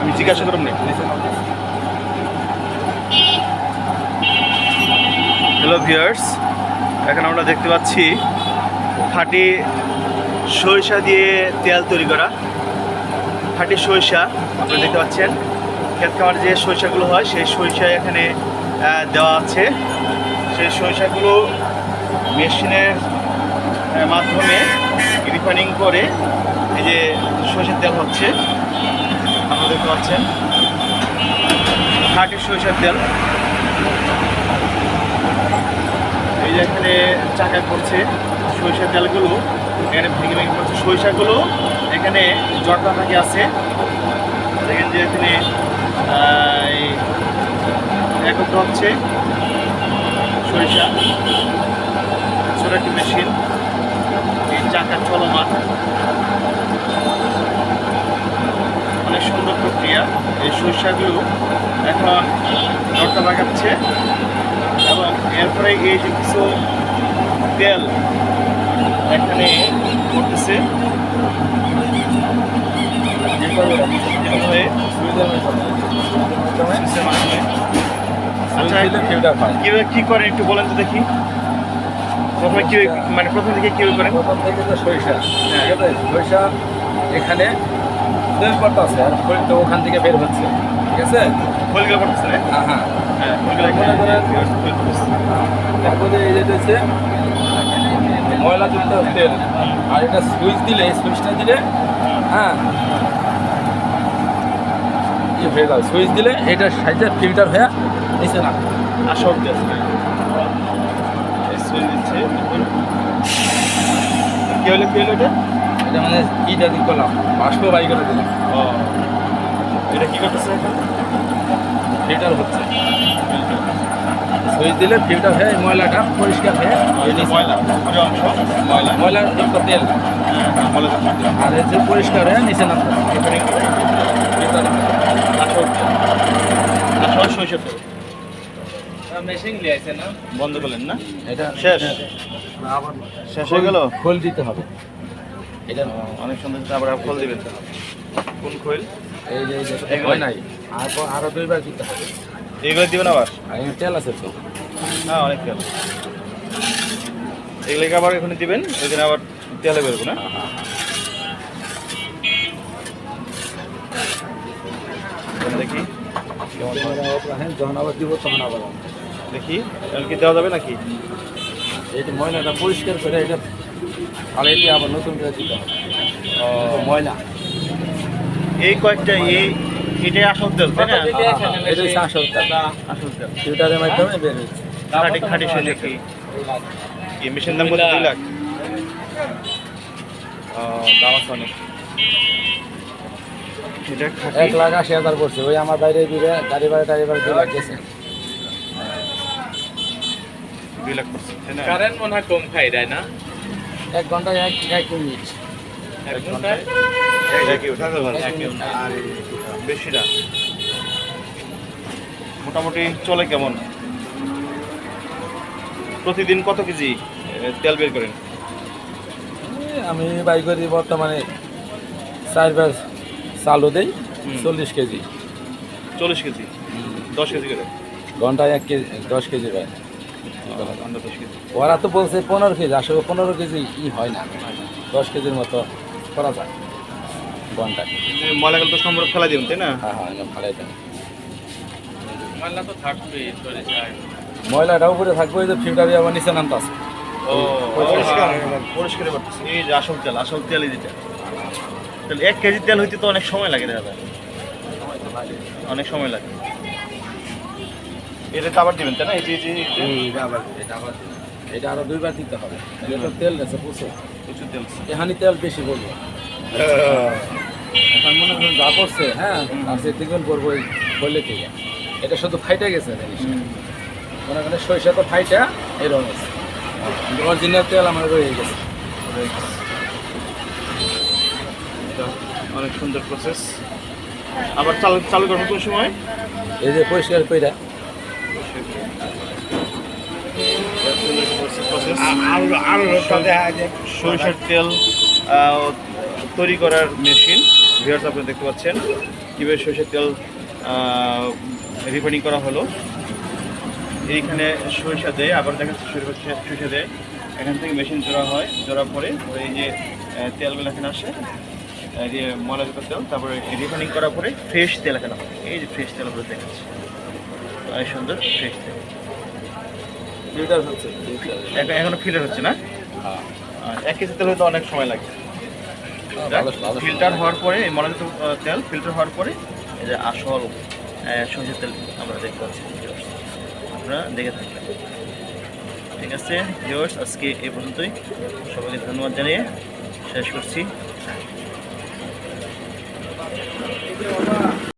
আমি জিজ্ঞাসা করব হ্যালো ভিয়ার্স এখন আমরা দেখতে পাচ্ছি খাঁটি সরিষা দিয়ে তেল তৈরি করা। খাঁটি সরিষা, আপনারা দেখতে পাচ্ছেন। ক্ষেত খামার যে সরিষাগুলো হয়, সেই সরিষা এখানে দেওয়া আছে। সেই সরিষাগুলো মেশিনের মাধ্যমে রিফাইনিং করে এই যে সরিষার তেল হচ্ছে। আপনারা দেখতে পাচ্ছেন খাঁটি সরিষার তেল। এই যে এখানে চাকা করছে সরিষার তেলগুলো, এখানে ভেঙে ভেঙে পড়ছে সরিষাগুলো। এখানে জটলা থাকে আছে। দেখেন যে এখানে একত্র হচ্ছে সরিষা। ছোট একটি মেশিন এই চাকা চলমান অনেক সুন্দর প্রক্রিয়া সরিষাগুলো এখন জটলা লাগাচ্ছে এবং এরপরে এই যে কিছু তেল এখানে করতেছে। আচ্ছা কী করেন একটু বলেন তো দেখি। প্রথমে কি মানে প্রথম থেকে কীভাবে করেন? প্রথম থেকে তো সরিষা। সরিষা এখানে আছে আর ওখান থেকে বের হচ্ছে। ঠিক আছে? করতেছে হ্যাঁ? হ্যাঁ হ্যাঁ। খোলগুলো এখানে তারপরে এই যেটা হচ্ছে ময়লাযুক্ত তেল। আর এটা সুইচ দিলে সুইচটা দিলে হ্যাঁ। হয়ে যাবে সুইচ দিলে এটা সাইজে ফিল্টার হয়ে নিচে না এই সুইচ দিচ্ছে কি হলো কি হলো এটা? এটা মানে ইটা দিক করলাম বাষ্প বাই করে দিলাম। ও। এটা কি করতেছে ফিল্টার হচ্ছে। সুইচ দিলে ফিল্টার হয়ে ময়লাটা পরিষ্কার হয়ে ময়লা অংশ ময়লা। হ্যাঁ, ময়লা যুক্ত তেল। আর এই যে পরিষ্কার হয়ে নিচে তেল মেশিন লিয়েছে না? বন্ধ করলেন না? এটা শেষ। শেষ হয়ে গেল? খোল দিতে হবে। এটা অনেক সুন্দর আবার ফল দিবেন। কোন খৈল? এই যে হয় নাই। আর আরও দুইবার দিতে হবে। এগুলো দিবেন আবার? তেল আছে তো। হ্যাঁ অনেক তেল। এগুলোকে আবার এখানে দিবেন? এখানে আবার তেলে বেরোবো না এখানে দেখি। হয়। হ্যাঁ যখন আবার দিব তখন আবার। দেখি কি দেওয়া যাবে নাকি? এই যে ময়লাটা পরিষ্কার করে এটা আর এটি আবার নতুন করে দিতে হবে। ময়লা এই কয়েকটা এই এটাই আসল তেল তাই না? এটা আসল তেল। আসল তেল। ফিল্টারের মাধ্যমে বের হচ্ছে খাটি খাটি সরিষা তেল কি মেশিন দাম কত দুই লাখ। দাম আছে অনেক। এক লাখ আশি হাজার পড়ছে। ওই আমার বাইরে দিবে গাড়ি ভাড়া টাড়ি ভাড়া দুই লাখ গেছে। দুই লাখ পড়ছে কারেন্ট মনে হয় কম খাই দেয় না? এক ঘন্টায় এক এক মিনিট এক ঘন্টায়? বেশি না মোটামুটি চলে কেমন? প্রতিদিন কত কেজি তেল বের করেন? আমি বাই করি বর্তমানে চারবার চালু দেই। চল্লিশ কেজি। চল্লিশ কেজি? দশ কেজি করে? ঘন্টায় এক কেজি দশ কেজি পায় আমরা দশ কেজি। ওরা তো বলছে পনেরো কেজি আসলে পনেরো কেজি ই হয় না। দশ কেজির মতো করা যায়। ঘন্টায় কিন্তু ময়লাগুলো তো সম্পর্ক ফেলা দিবেন তাই না? হ্যাঁ হ্যাঁ ফালাই দেন ময়লা তো ময়লাটা উপরে থাকবে ওই যে ফিল্টারে আবার নিচে নামতে আসবে ও পরিষ্কার। পরিষ্কার করতেছে। এই যে আসল তেল আসল তেল এই যেটা। তাহলে এক কেজি তেল হইতে তো অনেক সময় লাগে দাদা। অনেক সময় লাগে। এটা আবার দিবেন তাই না? এই যে এটা আবার এটা আরও দুইবার দিতে হবে। এটা তেল গেছে প্রচুর। প্রচুর তেল এখানে তেল বেশি বলব এখন মনে করেন যা করছে হ্যাঁ আর সে দ্বিগুণ করব বললে থেকে এটা শুধু ফাইটে গেছে মনে করেন সরিষা তো ফাইটা এরকম আছে অরিজিনাল তেল আমার রয়ে গেছে। এটা অনেক সুন্দর প্রসেস আবার চালু চালু করব কোন সময়? এই যে পরিষ্কার কইরা। সরিষার তেল তৈরি করার মেশিন। ভিউয়ার্স আপনারা দেখতে পাচ্ছেন। কীভাবে সরষের তেল রিফাইনিং করা হলো। এইখানে সরিষা দেয়, আবার দেখা যাচ্ছে সরিষা দেয়। এখান থেকে মেশিন জোড়া হয় জোড়া পরে এই যে তেলগুলো এখানে আসে যে ময়লাযুক্ত তেল, তারপরে রিফাইনিং করার পরে ফ্রেশ তেল এখানে এই যে ফ্রেশ তেল আপনারা দেখাচ্ছে। সুন্দর ফ্রেশ তেল। ফিল্টার হচ্ছে এখন ফিল্টার হচ্ছে না? হ্যাঁ। এক কেজি তেল হয়তো অনেক সময় লাগে। ভালো ভালো ফিল্টার হওয়ার পরে এই তেল ফিল্টার হওয়ার পরে এই যে আসল সরষের তেল আমরা দেখতে পাচ্ছি। আপনারা দেখে থাকবেন। ঠিক আছে ভিউয়ার্স আজকে এই পর্যন্তই। সবাইকে ধন্যবাদ জানিয়ে শেষ করছি।